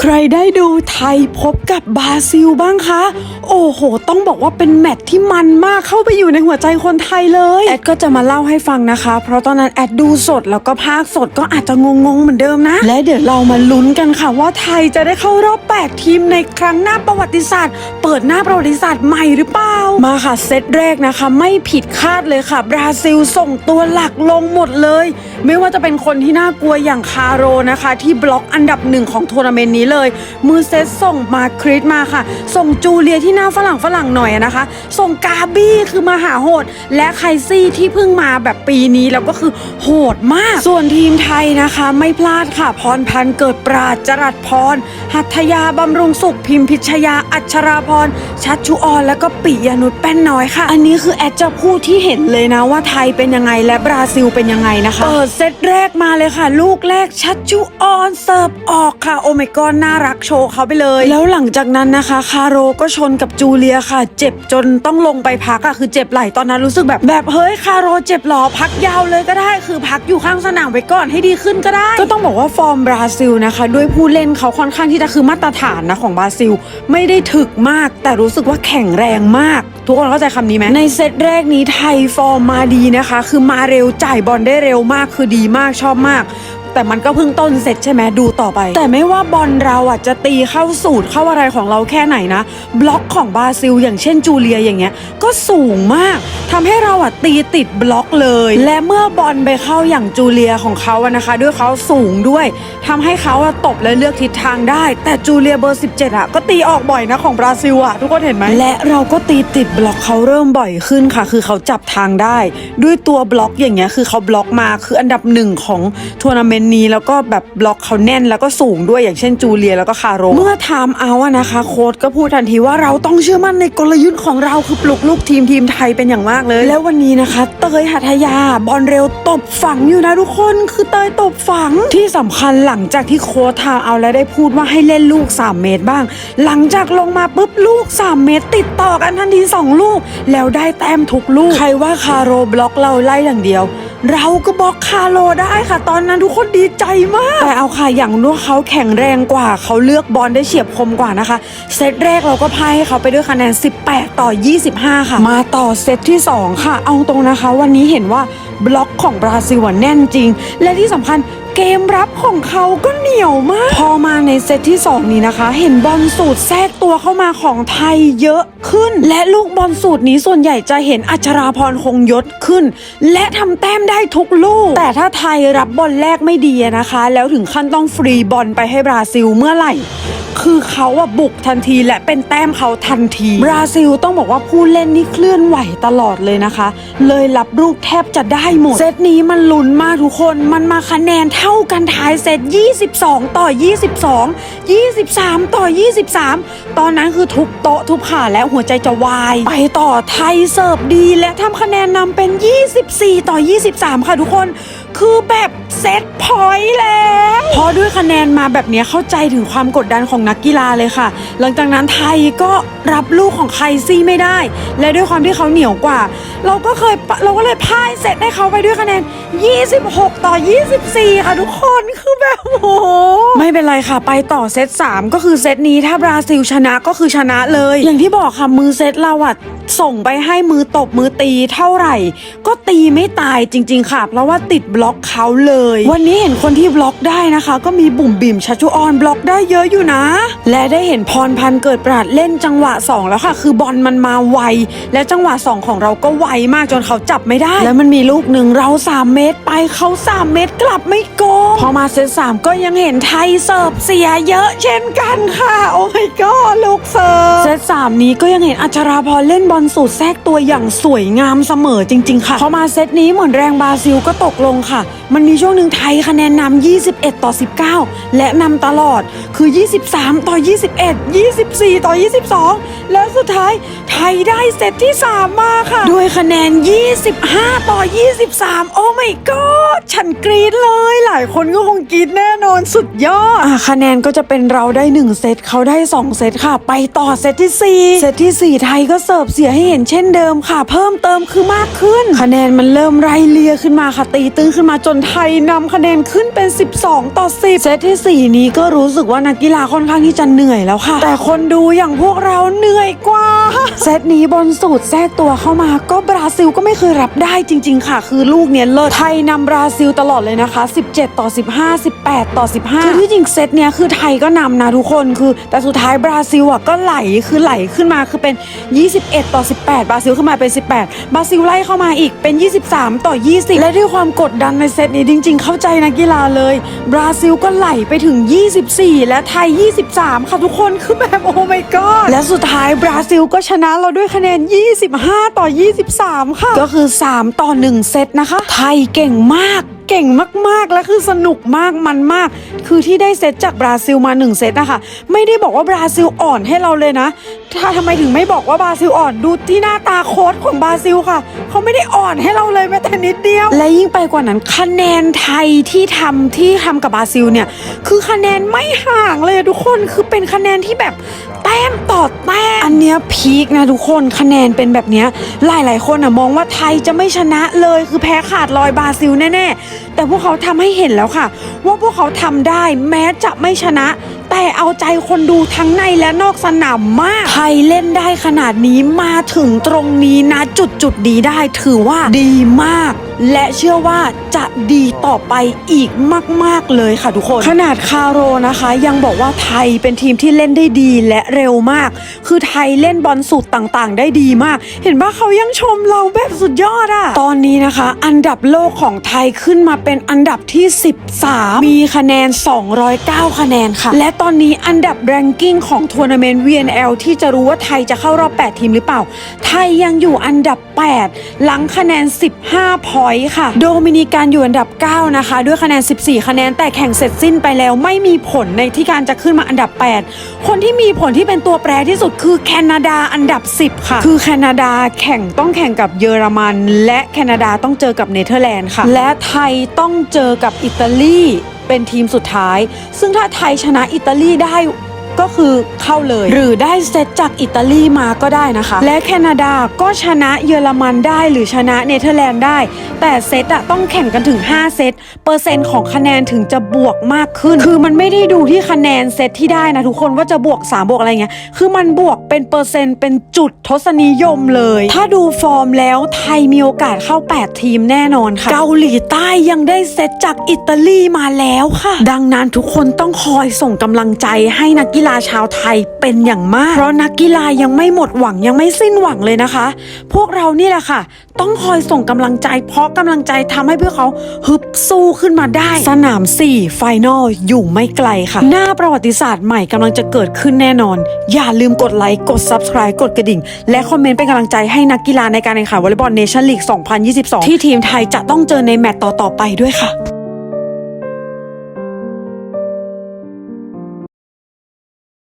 ใครได้ดูไทยพบกับบราซิลบ้างคะ โอ้โห ต้องบอกว่าเป็นแมตช์ที่มันมากเข้าไปอยู่ในหัวใจคนไทยเลย แอดก็จะมาเล่าให้ฟังนะคะ เพราะตอนนั้นแอดดูสดแล้วก็ภาคสดก็อาจจะงงๆเหมือนเดิมนะ และเดี๋ยวเรามาลุ้นกันค่ะว่าไทยจะได้เข้ารอบ 8 ทีมในครั้งหน้าประวัติศาสตร์ เปิดหน้าประวัติศาสตร์ใหม่หรือเปล่า มาค่ะเซตแรกนะคะ ไม่ผิดคาดเลยค่ะ บราซิลส่งตัวหลักลงหมดเลย ไม่ว่าจะเป็นคนที่น่ากลัวอย่างคาโรนะคะ ที่บล็อกอันดับหนึ่งของทัวร์นาเมนต์นี้เลย มือเซตส่งมาคริสมาค่ะ ส่งจูเลียที่หน้าฝรั่งฝรั่งหน่อยนะคะ ส่งกาบี้คือมาหาโหด และไคซี่ที่เพิ่งมาแบบปีนี้แล้วก็คือโหดมาก ส่วนทีมไทยนะคะไม่พลาดค่ะ พรพันธ์เกิดปราจรัสพร หัตถยาบำรุงสุขพิมพิชยาอัชราพร ชัดชุออนแล้วก็ปิยนุชแป้นน้อยค่ะ อันนี้คือแอดจะพูดที่เห็นเลยนะว่าไทยเป็นยังไงและบราซิลเป็นยังไงนะคะเปิดเซตแรกมาเลยค่ะ ลูกแรกชัดชุออนเสิร์ฟออกค่ะโอเมกอนน่ารักโชว์เขาไปเลย แล้วหลังจากนั้นนะคะ คาโรก็ชนกับจูเลียค่ะ เจ็บจนต้องลงไปพักอะคือเจ็บไหล่ตอนนั้นรู้สึกแบบแบบเฮ้ยคาโรเจ็บหรอพักยาวเลยก็ได้ คือพักอยู่ข้างสนามไว้ก่อนให้ดีขึ้นก็ได้ ก็ต้องบอกว่าฟอร์มบราซิลนะคะ ด้วยผู้เล่นเขาค่อนข้างที่จะคือมาตรฐานนะของบราซิล ไม่ได้ถึกมาก แต่รู้สึกว่าแข็งแรงมาก ทุกคนเข้าใจคำนี้ไหมในเซตแรกนี้ไทยฟอร์มมาดีนะคะ คือมาเร็วจ่ายบอลได้เร็วมากคือดีมากชอบมาก แต่มันก็เพิ่งต้นเสร็จใช่ไหมดูต่อไป แต่ไม่ว่าบอลเราอะจะตีเข้าสูตรเข้าอะไรของเราแค่ไหนนะ บล็อกของบราซิล อย่างเช่นจูเลียอย่างเงี้ย ก็สูงมากทำให้เราอะตีติดบล็อกเลย และเมื่อบอลไปเข้าอย่างจูเลียของเขาอะนะคะ ด้วยเขาสูงด้วยทำให้เขาอะตบและเลือกทิศทางได้ แต่จูเลียเบอร์ 17อะก็ตีออกบ่อยนะของบราซิลอะทุกคนเห็นไหมและเราก็ตีติดบล็อกเขาเริ่มบ่อยขึ้นค่ะ คือเขาจับทางได้ ด้วยตัวบล็อกอย่างเงี้ยคือเขาบล็อกมาคืออันดับหนึ่งของทัวร์นาเมนต์นี้แล้วก็แบบบล็อกเขาแน่นแล้วก็สูงด้วยอย่างเช่นจูเลียแล้วก็คาโร เมื่อไทม์เอาอะนะคะ โค้ดก็พูดทันทีว่าเราต้องเชื่อมั่นในกลยุทธ์ของเราคือปลุกลูกทีมทีมไทยเป็นอย่างมากเลย แล้ววันนี้นะคะ เตยหัทยาบอลเร็วตบฝังอยู่นะทุกคนคือเตยตบฝังที่สำคัญหลังจากที่โค้ดไทม์เอาแล้วได้พูดว่าให้เล่นลูก 3 เมตรบ้าง หลังจากลงมาปุ๊บลูก 3 เมตร ติดต่อกันทันที2ลูก แล้วได้แต้มทุกลูก ใครว่าคาโรบล็อกเราไล่อย่างเดียว เราก็บล็อกคาโลได้ค่ะ ตอนนั้นทุกคนดีใจมาก แต่เอาค่ะอย่างนู้เขาแข็งแรงกว่า เขาเลือกบอลได้เฉียบคมกว่านะคะ เซตแรกเราก็พ่ายให้เขาไปด้วยคะแนน 18 ต่อ 25 ค่ะ มาต่อเซตที่ 2 ค่ะ เอาตรงนะคะ วันนี้เห็นว่าบล็อกของบราซิลแน่นจริง และที่สำคัญ เกมรับของเขาก็เหนียวมาก พอมาในเซตที่ 2 นี้นะคะ เห็นบอลสูตรแทรกตัวเข้ามาของไทยเยอะขึ้น และลูกบอลสูตรนี้ส่วนใหญ่จะเห็นอัชราพรคงยศขึ้น และทำแต้มได้ทุกลูก แต่ถ้าไทยรับบอลแรกไม่ดีนะคะ แล้วถึงขั้นต้องฟรีบอลไปให้บราซิลเมื่อไหร่คือเขาอะบุกทันทีและเป็นแต้มเขาทันทีบราซิลต้องบอกว่าผู้เล่นนี่เคลื่อนไหวตลอดเลยนะคะ เลยรับลูกแทบจะได้หมด เซตนี้มันลุ้นมากทุกคนมันมาคะแนนเท่ากันท้ายเซต 22 ต่อ 22 23 ต่อ 23 ตอนนั้นคือทุบโต๊ะทุบขาและหัวใจจะวาย ไปต่อไทยเสิร์ฟดีและทำคะแนนนำเป็น 24 ต่อ 23 ค่ะทุกคน คือแบบ เซตพอยต์แล้วพอด้วยคะแนนมาแบบเนี้ยเข้าใจถึงความกดดันของนักกีฬาเลยค่ะ หลังจากนั้นไทยก็รับลูกของไคซี่ไม่ได้ และด้วยความที่เขาเหนียวกว่า เราก็เคยปะเราก็เลยพ่ายเซตให้เขาไปด้วยคะแนน 26 ต่อ 24 ค่ะทุกคนคือแบบโอ้โหไม่เป็นไรค่ะ ไปต่อเซต3 ก็คือเซตนี้ถ้าบราซิลชนะก็คือชนะเลย อย่างที่บอกค่ะมือเซตเราอะส่งไปให้มือตบมือตีเท่าไหร่ ก็ตีไม่ตายจริง ๆ ค่ะ เพราะว่าติดบล็อกเขาเลยวันนี้เห็นคนที่บล็อกได้นะคะ ก็มีบุ๋มบิ่มชัชชุออนบล็อกได้เยอะอยู่นะ และได้เห็นพรพันธ์เกิดปราดเล่นจังหวะ 2 แล้วค่ะ คือบอลมันมาไว และจังหวะ 2 ของเราก็ไวมากจนเขาจับไม่ได้ แล้วมันมีลูกหนึ่งเรา 3 เมตรไปเขา 3 เมตรกลับไม่โกงพอมาเซตสามก็ยังเห็นไทยเสิร์ฟเสียเยอะเช่นกันค่ะ โอ้ยก็ลูกเสิร์ฟเซตสามนี้ก็ยังเห็นอัชราพรเล่นบอลสูตรแทรกตัวอย่างสวยงามเสมอจริง ๆ ค่ะพอมาเซตนี้เหมือนแรงบราซิลก็ตกลงค่ะ มันมีช่วงหนึ่งไทยคะแนนนำ21 ต่อ 19 และนำตลอดคือ 23 ต่อ 21 24 ต่อ 22 แล้วสุดท้ายไทยได้เซตที่ 3 มาค่ะ ด้วยคะแนน 25 ต่อ 23 โอ้ my god ฉันกรี๊ดเลย หลายคนก็คงกรี๊ดแน่นอนสุดยอดอะคะแนนก็จะเป็นเราได้ 1 เซตเขาได้ 2 เซตค่ะ ไปต่อเซตที่ 4 เซตที่ 4 ไทยก็เสิร์ฟเสียให้เห็นเช่นเดิมค่ะ เพิ่มเติมคือมากขึ้น คะแนนมันเริ่มไล่เลียขึ้นมาค่ะตีตื้นขึ้นมาจนไทยนำคะแนนขึ้นเป็น 12 ต่อ 10 เซตทีสี่ 4 นี้ก็รู้สึกว่านักกีฬาค่อนข้างที่จะเหนื่อยแล้วค่ะ แต่คนดูอย่างพวกเราเหนื่อยกว่า เซตนี้บอลสูตรแทรกตัวเข้ามา ก็บราซิลก็ไม่เคยรับได้จริง ๆ ค่ะ คือลูกเนี้ยเลิศไทยนำบราซิลตลอดเลยนะคะ 17 ต่อ 15 18 ต่อ 15 คือที่จริงเซตเนี้ยคือไทยก็นำนะทุกคนคือ แต่สุดท้ายบราซิลอะก็ไหลคือไหลขึ้นมาคือเป็น 21 ต่อ 18 บราซิลขึ้นมาเป็น 18 บราซิลไล่เข้ามาอีกเป็น 23 ต่อ 20 และด้วยความกดดันในเซตนี้จริงๆเข้าใจนักกีฬาเลย บราซิลก็ไหลไปถึง 24 และไทย 23 ค่ะทุกคนคือแบบโอ้ my god และสุดท้ายบราซิลก็ชนะเราด้วยคะแนน 25 ต่อ 23 ค่ะ ก็คือ 3 ต่อ 1 เซตนะคะ ไทยเก่งมาก เก่งมากๆ และคือสนุกมากมันมาก คือที่ได้เซตจากบราซิลมา1เซตนะคะไม่ได้บอกว่าบราซิลอ่อนให้เราเลยนะ ถ้าทำไมถึงไม่บอกว่าบราซิลอ่อนดูที่หน้าตาโค้ชของบราซิลค่ะ เขาไม่ได้อ่อนให้เราเลยแม้แต่นิดเดียว และยิ่งไปกว่านั้นคะแนนไทยที่ทำที่ทำกับบราซิลเนี่ยคือคะแนนไม่ห่างเลยทุกคนคือเป็นคะแนนที่แบบแต้มต่อแต้มอันเนี้ยพีคนะทุกคนคะแนนเป็นแบบเนี้ยหลายๆ คนอะมองว่าไทยจะไม่ชนะเลยคือแพ้ขาดลอยบราซิลแน่ๆแต่พวกเขาทำให้เห็นแล้วค่ะ ว่าพวกเขาทำได้แม้จะไม่ชนะ แต่เอาใจคนดูทั้งในและนอกสนามมากไทยเล่นได้ขนาดนี้มาถึงตรงนี้นะจุดจุดดีได้ถือว่าดีมาก และเชื่อว่าจะดีต่อไปอีกมาก ๆ เลยค่ะทุกคน ขนาดคาโรนะคะ ยังบอกว่าไทยเป็นทีมที่เล่นได้ดีและเร็วมาก คือไทยเล่นบอลสูตรต่างๆ ได้ดีมาก เห็นว่าเขายังชมเราแบบสุดยอดอะตอนนี้นะคะ อันดับโลกของไทยขึ้นมาเป็นอันดับที่ 13 มีคะแนน 209 คะแนนค่ะ และตอนนี้อันดับแรงกิ้งของทัวร์นาเมนต์ VNL ที่จะรู้ว่าไทยจะเข้ารอบ 8 ทีมหรือเปล่า ไทยยังอยู่อันดับ 8 หลังคะแนน 15 พอยต์ค่ะ โดมินิกันอยู่อันดับ 9 นะคะ ด้วยคะแนน 14 คะแนนแต่แข่งเสร็จสิ้นไปแล้วไม่มีผลในที่การจะขึ้นมาอันดับ 8 คนที่มีผลที่เป็นตัวแปรที่สุดคือแคนาดาอันดับ 10 ค่ะ คือแคนาดาแข่งต้องแข่งกับเยอรมัน และแคนาดาต้องเจอกับเนเธอร์แลนด์ค่ะ และไทยต้องเจอกับอิตาลีเป็นทีมสุดท้าย ซึ่งถ้าไทยชนะอิตาลีได้ ก็คือเข้าเลย หรือได้เซตจากอิตาลีมาก็ได้นะคะ และแคนาดาก็ชนะเยอรมันได้หรือชนะเนเธอร์แลนด์ได้ แต่เซตอะต้องแข่งกันถึง 5 เซตเปอร์เซ็นต์ของคะแนนถึงจะบวกมากขึ้น คือมันไม่ได้ดูที่คะแนนเซตที่ได้นะทุกคนว่าจะบวก 3 บวกอะไรเงี้ยคือมันบวกเป็นเปอร์เซ็นต์เป็นจุดทศนิยมเลย ถ้าดูฟอร์มแล้วไทยมีโอกาสเข้า 8 ทีมแน่นอนค่ะ เกาหลีใต้ยังได้เซตจากอิตาลีมาแล้วค่ะ ดังนั้นทุกคนต้องคอยส่งกำลังใจให้นักกีฬาชาวไทยเป็นอย่างมาก เพราะนักกีฬายังไม่หมดหวังยังไม่สิ้นหวังเลยนะคะ พวกเรานี่แหละค่ะ ต้องคอยส่งกำลังใจ เพราะกำลังใจทำให้พวกเขาฮึบสู้ขึ้นมาได้ สนาม4ไฟนอลอยู่ไม่ไกลค่ะ หน้าประวัติศาสตร์ใหม่กำลังจะเกิดขึ้นแน่นอน อย่าลืมกดไลค์กด Subscribe กดกระดิ่ง และคอมเมนต์เป็นกำลังใจให้นักกีฬาในการแข่งขันวอลเลย์บอลเนชั่นลีก 2022 ที่ทีมไทยจะต้องเจอในแมตต์ต่อๆไปด้วยค่ะ